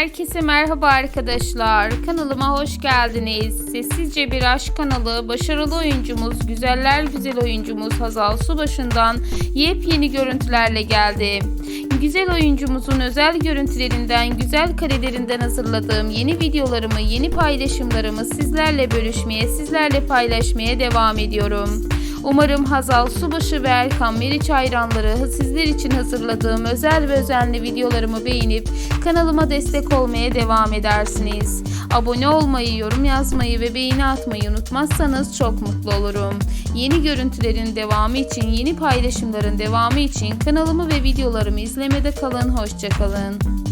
Herkese merhaba arkadaşlar. Kanalıma hoş geldiniz. Sessizce bir aşk kanalı başarılı oyuncumuz, güzeller güzel oyuncumuz Hazal Subaşı'ndan yepyeni görüntülerle geldi. Güzel oyuncumuzun özel görüntülerinden, güzel karelerinden hazırladığım yeni videolarımı, yeni paylaşımlarımı sizlerle bölüşmeye, sizlerle paylaşmaya devam ediyorum. Umarım Hazal Subaşı ve Erkan Meriç hayranları sizler için hazırladığım özel ve özenli videolarımı beğenip kanalıma destek olmaya devam edersiniz. Abone olmayı, yorum yazmayı ve beğeni atmayı unutmazsanız çok mutlu olurum. Yeni görüntülerin devamı için, yeni paylaşımların devamı için kanalımı ve videolarımı izlemede kalın. Hoşçakalın.